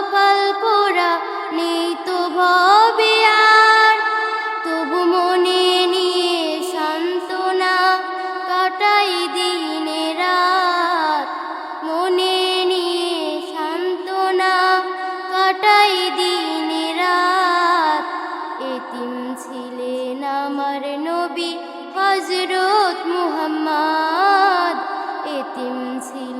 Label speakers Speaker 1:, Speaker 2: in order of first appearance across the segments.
Speaker 1: কপাল পোড়া নেই তো ভবে আর। তবু মনে নিয়ে সান্ত্বনা কাটাই দিনে রাত। মনে নিয়ে সান্ত্বনা কাটাই দিনে রাত। এতিম ছিলেন আমার নবী হজরত মুহাম্মদ। এতিম নবী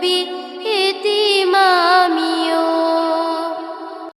Speaker 1: be